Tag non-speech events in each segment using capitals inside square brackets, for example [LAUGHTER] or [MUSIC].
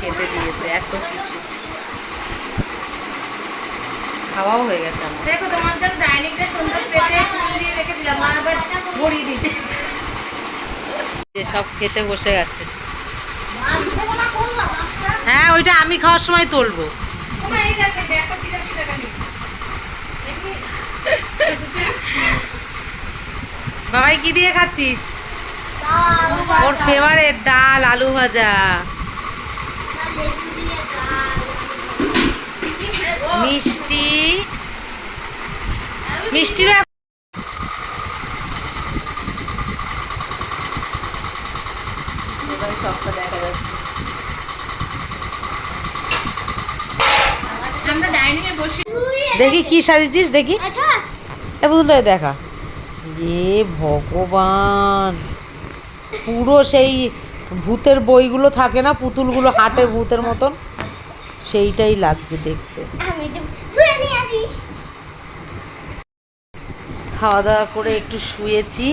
খেতে দিয়েছে এত কিছু। খাওয়াও হয়ে গেছে আমার। দেখো তোমার জন্য ডাইনিংটা সুন্দর পেতে দিয়ে রেখে দিলাম মা আবার ভরিয়ে দিতে। সব খেতে বসে গেছে। হ্যাঁ ওইটা আমি খাওয়ার সময় তুলবো। বাবাই কি দিয়ে খাচ্ছিস? ওর ফেভারেট ডাল আলু ভাজা। মিষ্টি। মিষ্টিরা সবটা দেখা যাচ্ছে আমরা ডাইনিং এ বসে দেখি কি সাজিয়েছিস দেখি। এ বুঝলো দেখা। এ ভগবান। পুরো সেই ভূতের বইগুলো থাকে না পুতুলগুলো হাটে ভূতের মতন সেইটাই লাগছে দেখতে। খাওয়া দাওয়া করে একটু শুয়েছি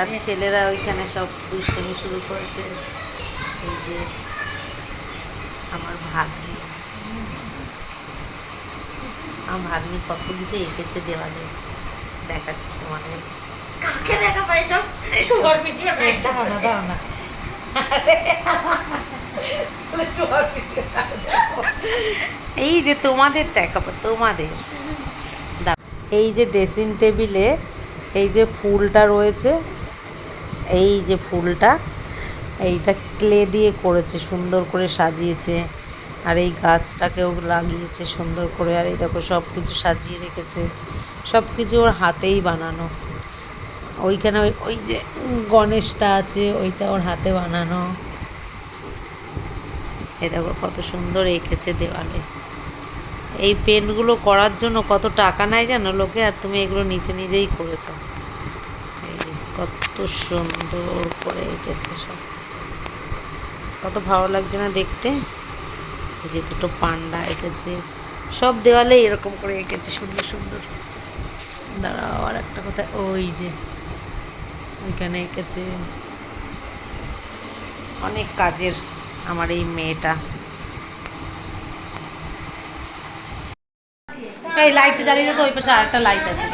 আর ছেলেরা ওইখানে সব দুষ্টমি শুরু করেছে। এই যে আমার ভাগ্নি। আমার ভাগ্নি কত কিছু এঁকেছে দেওয়ালে দেখাচ্ছি তোমাদের। কাকে দেখা পাই সব সুগার ভিডিও দাঁড়াও না দাঁড়াও না। এই যে তোমাদের দেখাবো, তোমাদের। এই যে ড্রেসিং টেবিলে এই যে ফুলটা রয়েছে, এই যে ফুলটা, এইটা ক্লে দিয়ে করেছে, সুন্দর করে সাজিয়েছে। আর এই গাছটাকেও লাগিয়েছে সুন্দর করে। আর এই দেখো সব কিছু সাজিয়ে রেখেছে। সব কিছু ওর হাতেই বানানো। ওইখানে ওই ওই যে গণেশটা আছে, ওইটা ওর হাতে বানানো। এ দেখো কত সুন্দর এঁকেছে দেওয়ালে। এই পেনগুলো করার জন্য কত টাকা নেয় জানো লোকে? আর তুমি এগুলো নিচে নিজেই করেছ। কত সুন্দর করে এঁকেছে সব। কত ভালো লাগছে না দেখতে? যে দুটো পান্ডা এঁকেছে। সব দেওয়ালে এরকম করে এঁকেছে, সুন্দর সুন্দর। দাঁড়াও, আর একটা কথা ওই যে ওইখানে এঁকেছে অনেক কাজের আমার এই মেয়েটা এই লাইট জ্বালিয়ে তো ওই পাশে আরেকটা লাইট আছে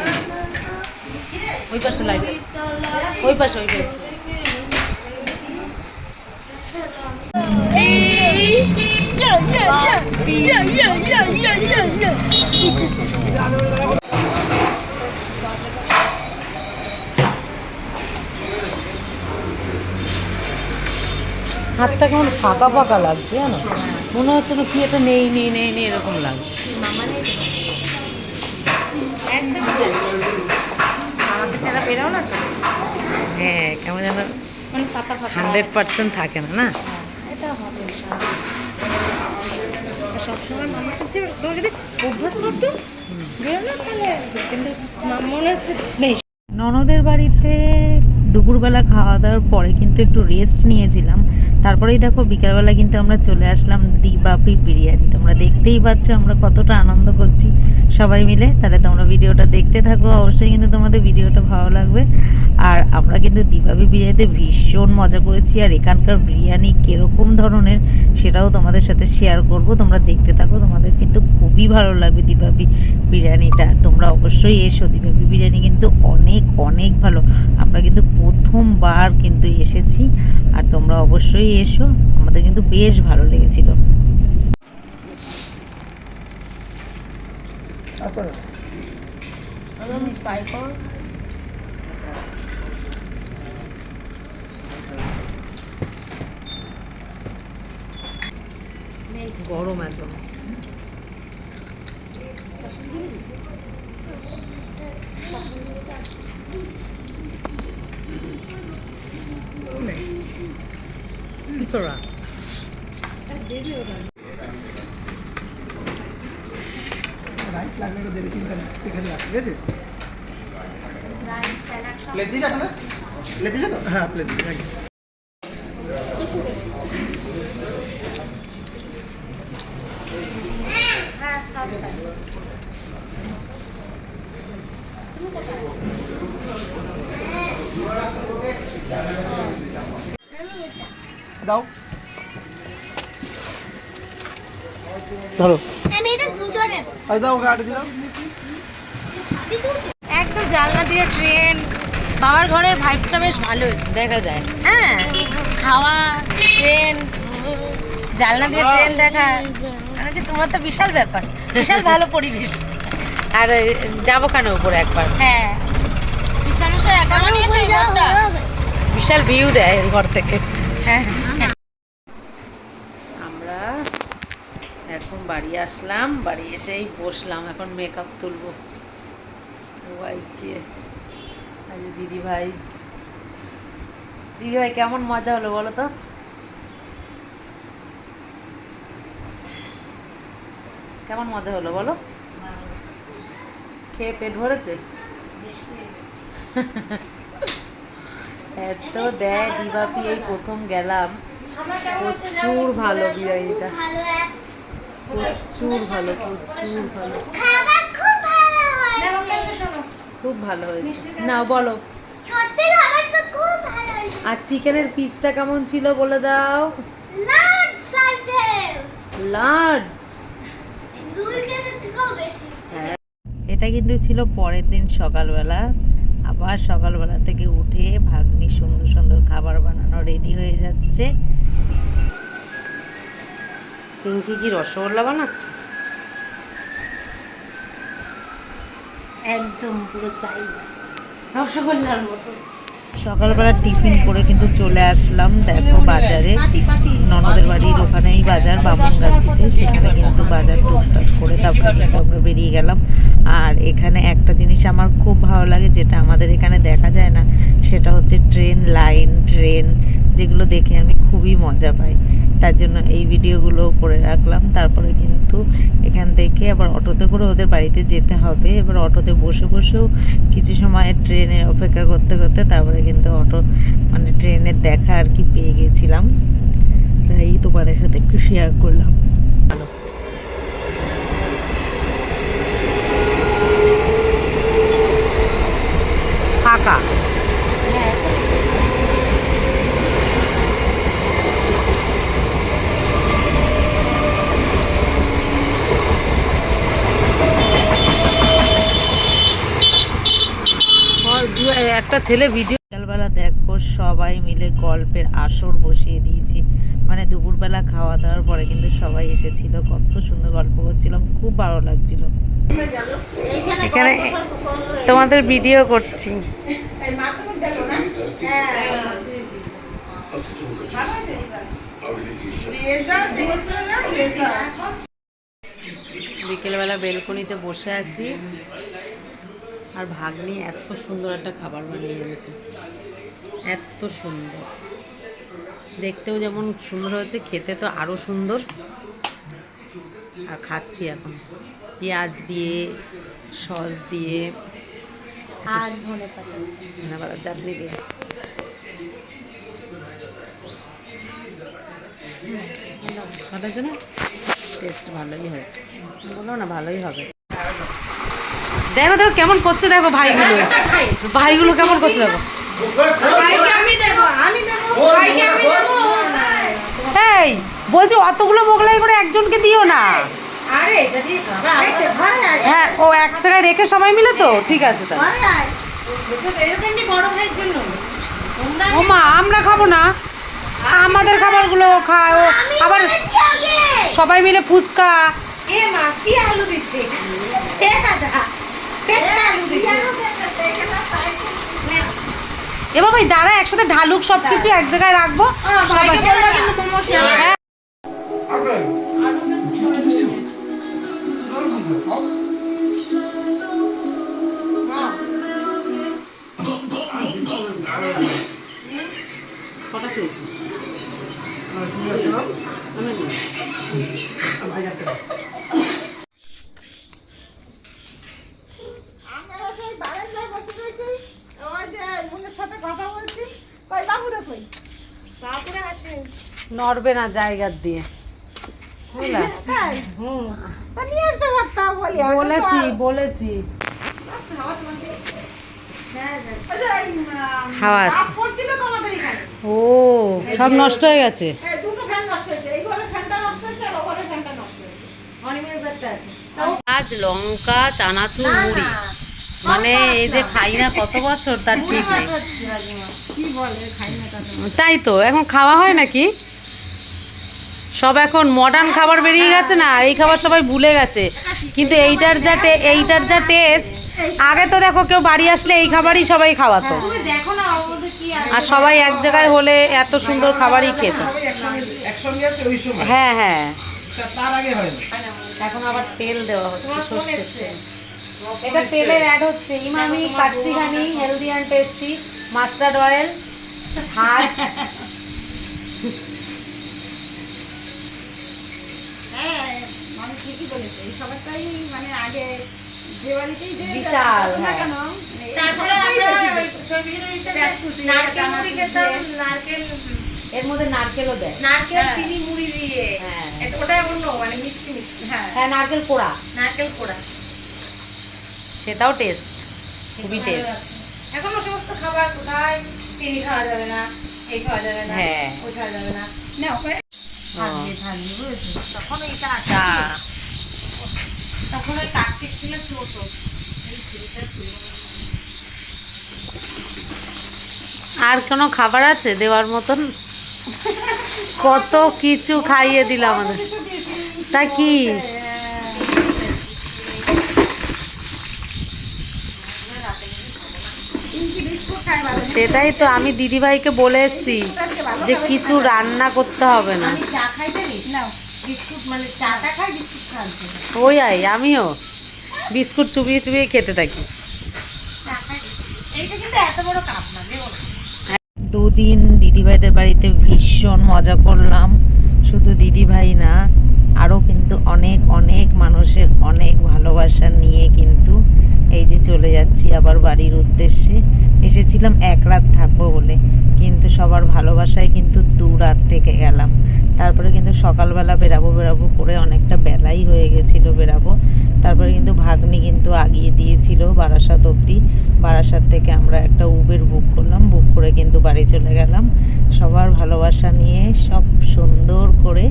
ওই পাশে লাইট ওই পাশে ওই পাশে হাতটা কেমন ফাঁকা ফাঁকা লাগছে জানো? মনে হচ্ছে না কি একটা নেই নেই নেই নেই এরকম লাগছে। হ্যাঁ কেমন যেন মানে হান্ড্রেড পার্সেন্ট থাকে না না? এটা মনে ননদের বাড়িতে দুপুরবেলা খাওয়া দাওয়ার পরে কিন্তু একটু রেস্ট নিয়েছিলাম। তারপরেই দেখো বিকালবেলা কিন্তু আমরা চলে আসলাম দিবাপি বিরিয়ানি। তোমরা দেখতেই পাচ্ছ, আমরা কতটা আনন্দ করছি সবাই মিলে। তাহলে তোমরা ভিডিওটা দেখতে থাকো। অবশ্যই কিন্তু তোমাদের ভিডিওটা ভালো লাগবে। আর আমরা কিন্তু দিবাপি বিরিয়ানিতে ভীষণ মজা করেছি। আর এখানকার বিরিয়ানি কীরকম ধরনের সেটাও তোমাদের সাথে শেয়ার করব। তোমরা দেখতে থাকো। তোমাদের কিন্তু খুবই ভালো লাগবে দিবাপি বিরিয়ানিটা। তোমরা অবশ্যই এসো। দিবাপি বিরিয়ানি কিন্তু অনেক অনেক ভালো। আমরা কিন্তু প্রথমবার কিন্তু এসেছি। আর তোমরা অবশ্যই এসো। আমাদের কিন্তু বেশ ভালো লেগেছিল। 맞아요. 그럼 말걸? 이거 얼어 만져. 네. 이거라. 아, 내려라. এখানে রাখ ঠিক আছে? হ্যাঁ প্লেট দিয়েছে দাও। ধরো। আমি দাও গাড়ি দিলাম। একদম জানলা দিয়ে ট্রেন বাবার ঘরের ভাইবটা বেশ ভালোই। দেখা যায়। হ্যাঁ হাওয়া ট্রেন জানলা দিয়ে ট্রেন দেখা। মানে যে তোমার তো বিশাল ব্যাপার বিশাল ভালো পরিবেশ। আর যাব কেন উপরে একবার? হ্যাঁ। বিশাল ভিউ দেয় এই ঘর থেকে। হ্যাঁ আমরা এখন বাড়ি আসলাম বাড়ি এসেই বসলাম এখন মেকআপ তুলবো। ওয়াইফ দিয়ে আর দিদি ভাই। দিদি ভাই, কেমন মজা হলো বলো তো? কেমন মজা হলো বলো? খেয়ে পেট ভরেছে? এত দেয় দিবাপি, এই প্রথম গেলাম। প্রচুর ভালো বিরিয়ানিটা। প্রচুর ভালো প্রচুর ভালো খাবার খুব ভালো হয়েছে খুব ভালো হয়েছে। না বলো। সত্যি খাবারটা খুব ভালো হয়েছে। আর চিকেনের পিসটা কেমন ছিল বলে দাও। লার্জ বেশি। এটা কিন্তু ছিল পরের দিন সকালবেলা। আবার সকালবেলা থেকে উঠে ভাগ্নি সুন্দর সুন্দর খাবার বানানো রেডি হয়ে যাচ্ছে। পিঙ্কি কি রসগোল্লা বানাচ্ছে? একদম পুরো সাইজ রসগোল্লার মতো। সকালবেলা টিফিন করে কিন্তু চলে আসলাম দেখো বাজারে। ননদের বাড়ির ওখানেই বাজার বামনগাছিতে। সেখানে কিন্তু বাজার টুকটাক করে তারপরে কিন্তু আমরা বেরিয়ে গেলাম। আর এখানে একটা জিনিস আমার খুব ভালো লাগে যেটা আমাদের এখানে দেখা যায় না সেটা হচ্ছে ট্রেন লাইন ট্রেন যেগুলো দেখে আমি খুবই মজা পাই। তার জন্য এই ভিডিওগুলো করে রাখলাম। তারপরে কিন্তু এখান থেকে আবার অটোতে করে ওদের বাড়িতে যেতে হবে। এবার অটোতে বসে বসেও কিছু সময় ট্রেনের অপেক্ষা করতে করতে তারপরে কিন্তু অটো মানে ট্রেনের দেখা আর কি পেয়ে গেছিলাম। তাই তোমাদের সাথে একটু শেয়ার করলাম। ভালো ফাঁকা আর দু- একটা ছেলে ভিডিও বিকালবেলা দেখো, সবাই মিলে গল্পের আসর বসিয়ে দিয়েছি। মানে দুপুরবেলা খাওয়া দাওয়ার পরে কিন্তু সবাই এসেছিল, কত সুন্দর গল্প করছিলাম, খুব ভালো লাগছিল। এখানে তোমাদের ভিডিও করছি। বিকেলবেলা বেলকনিতে বসে আছি। আর ভাগ্নি এত সুন্দর একটা খাবার বানিয়ে এনেছে এত সুন্দর। দেখতেও যেমন সুন্দর হয়েছে খেতে তো আরও সুন্দর। আর খাচ্ছি এখন। পেঁয়াজ দিয়ে সস দিয়ে আর ধনে পাতা। চাটনি দিয়ে। আছে টেস্ট ভালোই হয়েছে। বলো না ভালোই হবে। দেখো দেখো কেমন করছে দেখো ভাইগুলো। ভাইগুলো কেমন করছে দেখো। এই বলছি অতগুলো মোগলাই করে একজনকে দিও না। হ্যাঁ ও এক জায়গায় রেখে সবাই মিলে তো? ঠিক আছে ও মা আমরা খাব না। আমাদের খাবারগুলো খায় ও আবার সবাই মিলে ফুচকা। এ মা কি আলু দিচ্ছে? এ দাদা পেটটা আলু দিচ্ছে এ বাবা দাঁড়া একসাথে ঢালুক সব কিছু এক জায়গায় রাখব। সবাই হ্যাঁ আমরা সেই বারান্দায় বসে রয়েছি ওই যে বোনের সাথে কথা বলছি কই বাবুরা কই বাবুরা আসেন নড়বে না জায়গার দিয়ে। হুম। বলেছি বলেছি। হাওয়াস ও সব নষ্ট হয়ে গেছে। হ্যাঁ আজ লঙ্কা চানাচুর মুড়ি। মানে এই যে খাই না কত বছর তার ঠিক নেই। তাই তো এখন খাওয়া হয় নাকি? সব এখন মডার্ন খাবার বেরিয়ে গেছে না এই খাবার সবাই ভুলে গেছে। কিন্তু এইটার যা টে- এইটার যা টেস্ট আগে তো দেখো কেউ বাড়ি আসলে এই খাবারই সবাই খাওয়াতো। আছে। আর সবাই এক জায়গায় হলে এত সুন্দর খাবারই খেত। হ্যাঁ হ্যাঁ। হয় এখন আবার তেল দেওয়া হচ্ছে সর্ষের তেল। এটা তেলের অ্যাড হচ্ছে Emami Kachi Ghani healthy and tasty mustard oil ঝাঁজ। [LAUGHS] ঠিকই বলেছে এই খাবারটাই মানে আগে যে বাড়িতেই যে বিশাল, হ্যাঁ। কেন তারপরে আমরা নারকেল মুড়ি খেতাম নারকেল এর মধ্যে নারকেলও দেয়। নারকেল হ্যাঁ। চিনি মুড়ি দিয়ে। হ্যাঁ। ওটা অন্য মানে মিষ্টি মিষ্টি হ্যাঁ। হ্যাঁ নারকেল কোড়া। নারকেল কোড়া। সেটাও টেস্ট খুবই টেস্ট এখন ও সমস্ত খাবার কোথায়? চিনি খাওয়া যাবে না এই খাওয়া যাবে না হ্যাঁ। ওই খাওয়া যাবে না। না তখন তখন ওই ছিল ছোট। এই ছিলটা আর কোনো খাবার আছে দেওয়ার মতন? কত কিছু খাইয়ে দিল আমাদের। তা কি পিঙ্কি বিস্কুট খায় ভালো সেটাই তো আমি দিদিভাইকে বলে এসছি যে কিছু রান্না করতে হবে না। মানে চাটা খাই বিস্কুট খাওয়াতে ওই আই আমিও। বিস্কুট চুবিয়ে চুবিয়ে খেতে থাকি। চা খাই বিস্কুট। এইটা কিন্তু এত বড় কাপ না দেবো না। দুদিন দিদিভাইদের বাড়িতে ভীষণ মজা করলাম। শুধু দিদিভাই না আরও কিন্তু অনেক অনেক মানুষের অনেক ভালোবাসা নিয়ে কিন্তু এই যে চলে যাচ্ছি আবার বাড়ির উদ্দেশ্যে। এসেছিলাম এক রাত থাকব বলে। কিন্তু সবার ভালোবাসায় কিন্তু দু রাত থেকে গেলাম। তারপরে কিন্তু সকালবেলা বেরাবো বেরাবো করে অনেকটা বেলাই হয়ে গেছিল বেরাবো তারপরে কিন্তু ভাগ্নি কিন্তু আগিয়ে দিয়েছিল বারাসাত অবধি। বারাসাত থেকে আমরা একটা উবের বুক করলাম। বুক করে কিন্তু বাড়ি চলে গেলাম। সবার ভালোবাসা নিয়ে সব সুন্দর করে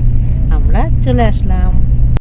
আমরা চলে আসলাম।